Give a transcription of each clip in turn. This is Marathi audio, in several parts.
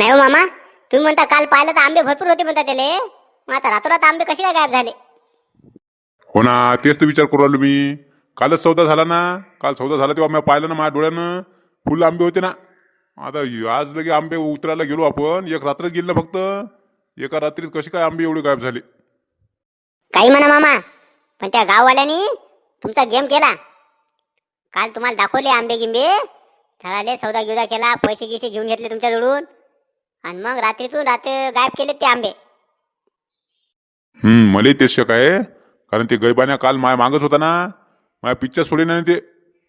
नाही हो मामा तुम्ही म्हणता काल पाहिलं तर आंबे भरपूर होते म्हणता त्याले. मग आता रातोरात आंबे कसे काय गायब झाले? हो ना तेच तर विचार करू राहिलो मी. कालच सौदा झाला ना. काल सौदा झाला तेव्हा मी पाहिलं ना माझ्या डोळ्यानं. फुल आंबे होते ना. आता आज लगे आंबे उतरायला गेलो आपण. एक रात्र गेली फक्त. एका रात्रीत कसे काय आंबे एवढे गायब झाले? काही म्हणा मामा पण त्या गाववाल्यांनी तुमचा गेम केला. काल तुम्हाला दाखवले आंबे गिंबे झाले सौदा गिवदा केला पैसे गिसे घेऊन घेतले तुमच्याजवळून. आणि मग रात्रीतून रात्र गायब केले ते आंबे. हम्म मला तेच शक आहे. कारण ते गैबान्या काल माया मागच होता ना. माझ्या पिच्चा सोडे नाही ते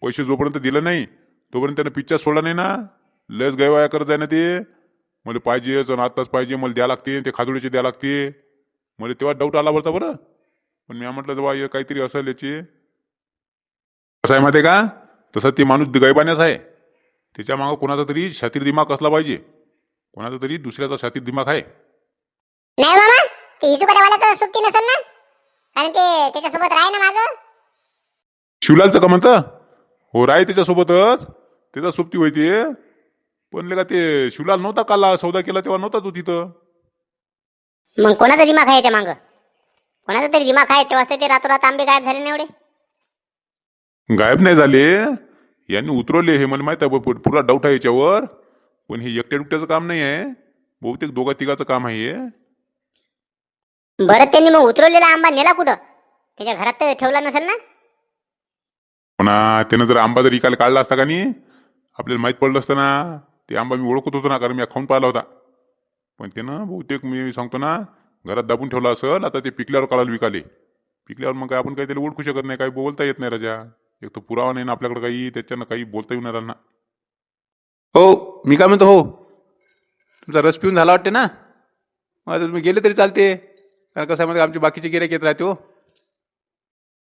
पैसे जोपर्यंत दिलं नाही तोपर्यंत त्यानं पिच्चा सोडला नाही ना. लस गैवाया करत आहे ना ते. मला पाहिजेच आणि आत्ताच पाहिजे मला द्या लागते ते खादुडीचे द्या लागते. मला तेव्हा डाऊट आला बरं बरं. पण मी म्हटलं तेव्हा हे काहीतरी असेल याची. कसं आहे माहिती आहे का? तसं ते माणूस गैबान्याच आहे. त्याच्या मागं कोणाचा तरी छातीर दिमाग असला पाहिजे. कोणाचा तरी दुसऱ्याचा छातीर दिमाग आहे. नाही मामा ते हिशोबावाल्याचं सुट्टी नसेल ना? कारण ते त्याच्यासोबत राही ना माझं शिवलालचं का म्हणतं? हो राय त्याच्यासोबतच. त्याचा सोबती होती. पण लेका ते शिवलाल नव्हता काल सौदा केला तेव्हा नव्हता तो तिथं. मग कोणाचा दिमाग आहे याच्या माग? कोणाचा तरी दिमाग आहे तेव्हा ते रातोरात आंबे गायब झाले ना एवढे? गायब नाही झाले. यांनी उतरवले हे मला माहीत आहे पुरा डाऊट आहे याच्यावर. पण हे एकट्या दुकट्याचं काम नाही आहे. बहुतेक दोघा तिघाचं काम आहे हे. बरं त्यांनी मग उतरवलेला आंबा नेला कुठं? त्याच्या घरात तर ठेवला नसेल ना? पण आ, त्यानं जर आंबा जर इकायला काढला असता का नाही? आपल्याला माहीत पडलं असतं ना. ते आंबा मी ओळखत होतो ना कारण मी खाऊन पाहिला होता. पण त्यानं बहुतेक मी सांगतो ना घरात दाबून ठेवला असेल आता ते पिकल्यावर काढायला विकाले. पिकल्यावर मग काय आपण काही त्याला ओळखू शकत नाही काही बोलता येत नाही राजा. एक तर पुरावा नाही ना आपल्याकडे काही त्याच्यानं काही बोलता येऊ नाही ना. हो मी काय म्हणतो हो. तुमचा रस पिऊन झाला वाटते ना? मग आता तुम्ही गेले तरी चालते. कारण कसं आहे माहिती का, आमचे बाकीचे गिऱ्हाईक येत राहते हो.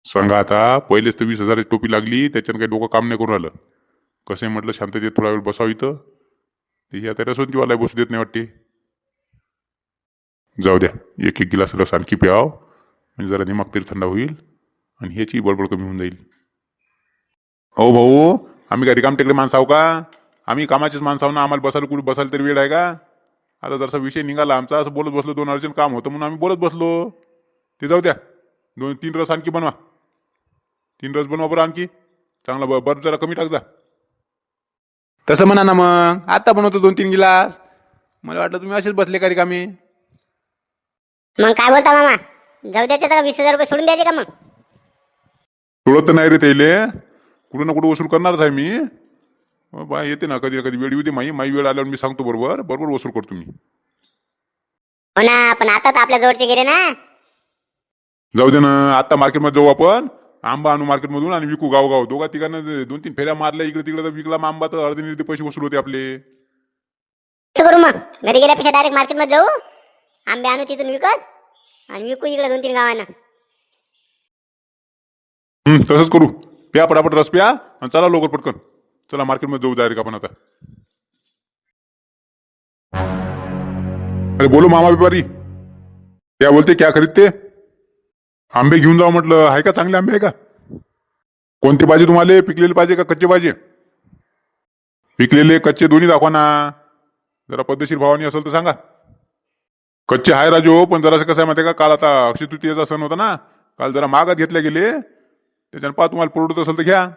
सांगा आता पहिलेच तर वीस हजाराची टोपी लागली त्याच्यानं काही डोकं काम नाही करून राहिलं. कसं आहे म्हटलं शांततेत थोडा वेळ बसावं इथं. ते ही आता रसवंतीवाला बसू देत नाही वाटते. जाऊ द्या एक एक गिलास रस आणखी प्याव. म्हणजे जरा दिमाग तरी थंड होईल आणि ह्याची बडबड कमी होऊन जाईल. हो भाऊ आम्ही काय रिकाम टेकडे माणसं आहो का? आम्ही कामाचेच माणसं आहो ना आम्हाला बसायला कुठे बसायला तरी वेळ आहे का? आता जरसा विषय निघाला आमचा असं बोलत बसलो दोन अर्जंट काम होतं म्हणून आम्ही बोलत बसलो. ते जाऊ द्या. दोन तीन रस आणखी बनवा. तीन रस बनवा बरं आणखी. चांगला ब- बर्फ जरा कमी टाक जा. तसं म्हणा ना मग. आता बनवतो दोन तीन गिलास. मला वाटलं तुम्ही असेच बसले का रिकामी मग काय बोलता मामा? जाऊ द्यायचे तर वीस हजार रुपये सोडून द्यायचे का मग? सोडत तर नाही रे त्याले. कुठं ना कुठं वसूल करणारच आहे मी. बा येते ना कधी कधी वेळ येऊ दे माई. माई वेळ आल्यावर मी सांगतो बरोबर. बरोबर वसूल करतो मी. हो ना पण आता तर आपल्या जवळचे गेले ना. जाऊ दे ना आता मार्केटमध्ये जाऊ आपण. आंबा आणू मार्केटमधून आणि विकू गाव गाव दोघा तिघांना दोन तीन फेऱ्या मारल्या इकडे तिकडे तर विकला मग आंबा तर अर्धे निर्धे पैसे वसूल होते आपले. असं करू मग? घरी गेल्यापेक्षा डायरेक्ट मार्केटमध्ये जाऊ. आंबे आणू तिथून विकत आणि विकू इकडे दोन तीन गावांना. हम्म, तसंच करू. प्या पटापट रस प्या आणि चला लवकर पटकन. चला मार्केटमध्ये जाऊ डायरेक्ट आपण आता. अरे बोलो मामा व्यापारी. क्या बोलते क्या खरीदते? आंबे घेऊन जाऊ म्हटलं. आहे का चांगले आंबे आहे का? कोणते पाहिजे तुम्हाला? पिकलेले पाहिजे का कच्चे पाहिजे? पिकलेले कच्चे दोन्ही दाखवा ना. जरा पद्धतशीर भावानी असेल तर सांगा. कच्चे आहे राजो पण जरासं कसं आहे माहिती आहे का? काल आता अक्षय तृतीयेचा सण होता ना. काल जरा मागात घेतल्या गेले. त्याच्यानं पहा तुम्हाला परवडत असेल तर घ्या.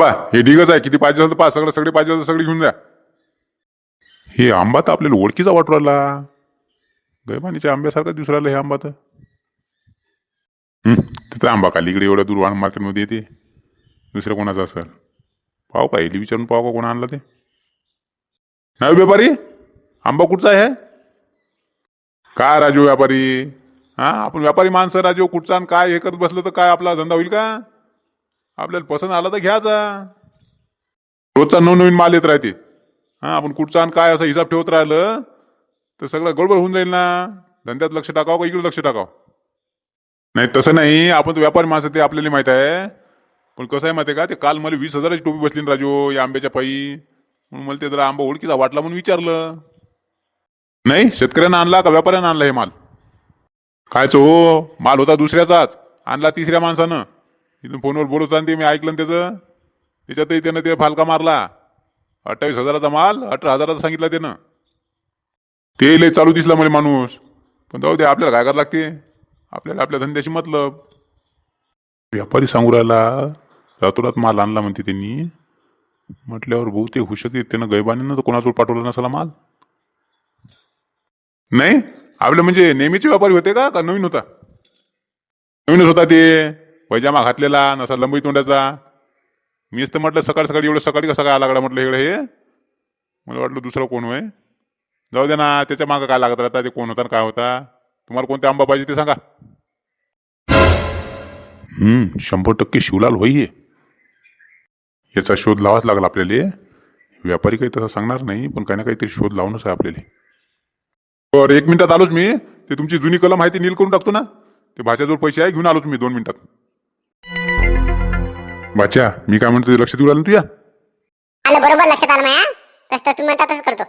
पा हे ढिगच आहे. किती पाहिजे असेल तर पहा सगळं सगळे पाहिजे असेल तर सगळे घेऊन जा हे आंबा तर आपल्याला ओळखीचा वाटू राहिला. गैबानीच्या आंब्यासारखा दिसू राहिला हे आंबा तर. तिथं आंबा खाली इकडे एवढ्या दूर मार्केटमध्ये येते. दुसऱ्या कोणाचा असेल? पाहू का इली विचारून पाहू का कोण आणलं ते? नाही हो व्यापारी? आंबा कुठचा आहे? काय राजू व्यापारी? हा आपण व्यापारी माणसं राजू कुठचा आणि काय हे करत बसलं तर काय आपला धंदा होईल का? आपल्याला पसंत आला तर घ्यायचा रोजचा नवनवीन माल येत राहते. हा आपण कुठचा आणि काय असं हिसाब ठेवत राहिलं तर सगळं गडबड होऊन जाईल ना. धंद्यात लक्ष टाकावं का इकडे लक्ष टाकावं? नाही तसं नाही. आपण तर व्यापारी माणसं ते आपल्याला माहीत आहे. पण कसं आहे माहिती आहे का? ते काल मला वीस हजाराची टोपी बसली ना राजू या आंब्याच्या पायी. म्हणून मला ते जरा आंबा ओळखीचा वाटला म्हणून विचारलं. नाही शेतकऱ्यानं आणला का व्यापाऱ्यानं आणला हे माल? कायच हो माल होता दुसऱ्याचाच. आणला तिसऱ्या माणसानं. इथून फोनवर बोलत होता आणि ते मी ऐकलं ना त्याचं. त्याच्यातही त्यानं ते फालका मारला. अठ्ठावीस हजाराचा माल अठरा हजाराचा सांगितला त्यानं. ते लय चालू दिसला मला माणूस. पण जाऊ दे आपल्याला काय करावं लागते? आपल्याला आपल्या धंद्याशी मतलब. व्यापारी सांगू राहिला रातोरात माल आणला म्हणते त्यांनी. म्हटल्यावर बहुतेक होऊ शकते त्यानं गैबानीनं तर कोणाजवळ पाठवला नसला माल. नाही? आपलं म्हणजे नेहमीचे व्यापारी होते का? का नवीन होता? नवीनच होता ते? पैजामा घातलेला नसा लंबी तोंडाचा. मीच तर म्हटलं सकाळ सकाळी एवढं सकाळी कसा काय लागला म्हटलं इकडे हे? मला वाटलं दुसरं कोण होय? जाऊ दे ना त्याच्या मागं काय लागत राहता? ते कोण होता आणि काय होता? तुम्हाला कोणते आंबा पाहिजे ते सांगा. हम्म शंभर टक्के शिवलाल होई याचा शोध लावाच लागला आपल्याला. व्यापारी काही तसं सांगणार नाही पण काही ना काहीतरी शोध लावूनच आहे आपल्याला. बरं एक मिनिटात आलोच मी. ते तुमची जुनी कलम आहे ती नील करून टाकतो ना. ते भाच्याजवळ पैसे आहे घेऊन आलोच मी दोन मिनिटात. भाच्या मी काय म्हणतो ते लक्ष देऊ ना तुझ्या? आलं बरोबर लक्षात आलं माया. तसं तर तुम्ही म्हणता तसंच करतो.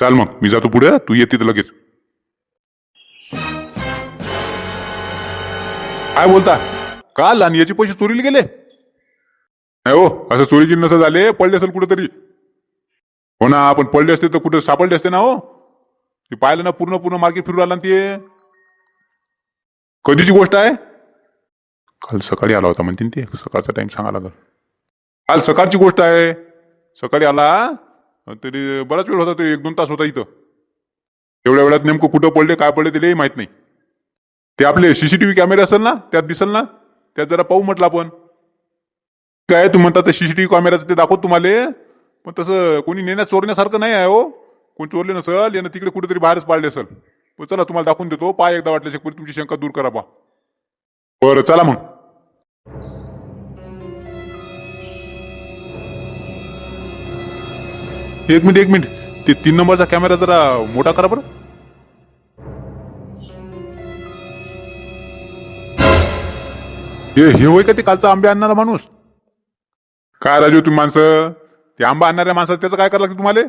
चाल मग मी जातो पुढे तू येते लगेच. काय बोलता? काल आणि याचे पैसे चोरीला गेले? नाही हो असं चोरी गिरी नसं झाले पडले असेल कुठेतरी. हो ना आपण पडले असते तर कुठे सापडले असते ना हो. ते पाहिलं ना पूर्ण पूर्ण मार्केट फिरून आला ना ते. कधीची गोष्ट आहे? काल सकाळी आला होता म्हणते ते. सकाळचा टाईम सांगा लागल. काल सकाळची गोष्ट आहे. सकाळी आला तरी बराच वेळ होता तो एक दोन तास होता इथं. एवढ्या वेळात नेमकं कुठं पडले काय पडले त्यालाही माहीत नाही. ते आपले सीसीटीव्ही कॅमेरे असेल ना त्यात दिसेल ना त्यात जरा पाहू म्हटलं आपण. काय तू म्हणता तर सीसीटीव्ही कॅमेराचं ते दाखवत तुम्हाला. पण तसं कोणी नेण्यात चोरण्यासारखं नाही आहे हो. कोणी चोरले नसल यानं तिकडे कुठेतरी बाहेरच पाडले असेल. पण चला तुम्हाला दाखवून देतो. पाय एकदा वाटलं तुमची शंका दूर करा बा. बरं चला मग. एक मिनिट एक मिनिट. ते तीन नंबरचा कॅमेरा जरा मोठा करा बरं. हे हे होय का ते कालचा आंबे आणणारा माणूस? काय राजू तुम्ही माणसं? ते आंबा आणणाऱ्या माणसाचं त्याचं काय करावं लागतं तुम्हाला?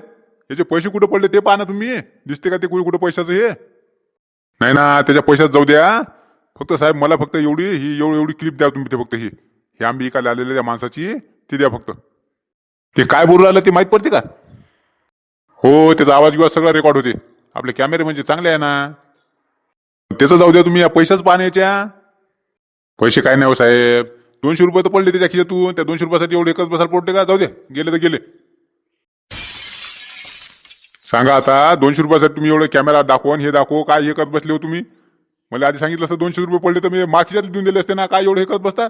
याचे पैसे कुठे पडले ते पाहा ना तुम्ही. दिसते का ते कुठे कुठे पैशाचं हे? नाही ना त्याच्या पैशात जाऊ द्या. फक्त साहेब मला फक्त एवढी ही एवढी एवढी क्लिप द्या तुम्ही ते फक्त ही. हे आंबे इकायला आलेल्या त्या माणसाची ती द्या फक्त. ते काय बोलू राहिलं ते माहीत पडते का? हो त्याचा आवाज बिवाज सगळा रेकॉर्ड होते. आपले कॅमेरे म्हणजे चांगले आहे ना. त्याचं जाऊ द्या तुम्ही या पैशाच पाहण्याच्या पैसे काय नाही हो साहेब. दोनशे रुपये तर पडले त्याच्या खिशातून. त्या दोनशे रुपयासाठी एवढे एकच बसायला पडते का? जाऊ दे गेले तर गेले. सांगा आता दोनशे रुपयासाठी तुम्ही एवढे कॅमेरा दाखवा हे दाखव काय हे करत बसले हो तुम्ही. मला आधी सांगितलं असतं दोनशे रुपये पडले तर मी मा देऊन दिले असते ना काय एवढं हे करत बसता?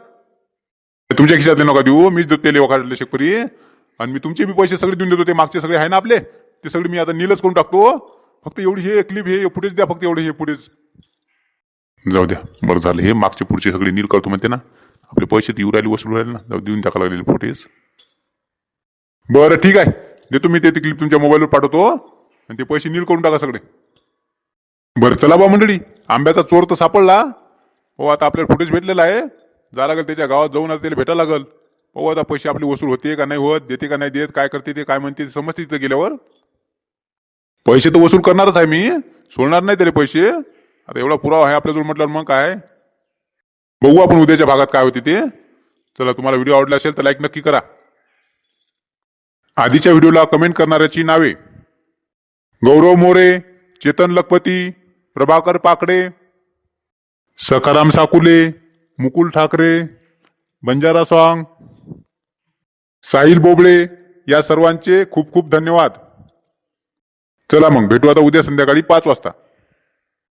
तुमच्या खिशातले नका देऊ मीच देतो तेले वखाडले शेकपरी. आणि मी तुमचे बी पैसे सगळे देऊन देतो ते मागचे सगळे आहे ना आपले? ते सगळे मी आता नीलच करून टाकतो. फक्त एवढी हे क्लिप हे फुटेज द्या फक्त एवढे हे फुटेज जाऊ द्या बरं झालं. हे मागचे पुढचे सगळे नील करतो म्हणते ना. आपले पैसे ती राहिले वसूल राहिले ना जाऊ देऊन टाका लागलेले फुटेज बरं ठीक आहे. देतो मी ते क्लिप तुमच्या मोबाईलवर पाठवतो. आणि ते पैसे नील करून टाका सगळे. बरं चला बा मंडळी. आंब्याचा चोर तर सापडला. हो आता आपल्याला फुटेज भेटलेला आहे. जा लागेल त्याच्या गावात जाऊन आता त्याला भेटायला लागल. हो आता पैसे आपली वसूल होते का नाही होत देते का नाही देत काय करते ते काय म्हणते समजते तिथं गेल्यावर. पैसे तर वसूल करणारच आहे मी. सोडणार नाही त्याला पैसे. आता एवढा पुरावा आहे आपल्याजवळ म्हटल्यावर मग काय? बघू आपण उद्याच्या भागात काय होते ते. चला तुम्हाला व्हिडिओ आवडला असेल तर लाईक नक्की करा. आधीच्या व्हिडिओला कमेंट करणाऱ्याची नावे. गौरव मोरे चेतन लखपती प्रभाकर पाकडे सकाराम साकुले मुकुल ठाकरे बंजारा सॉंग साहिल बोबळे या सर्वांचे खूप खूप धन्यवाद. चला मग भेटू आता उद्या संध्याकाळी पाच वाजता.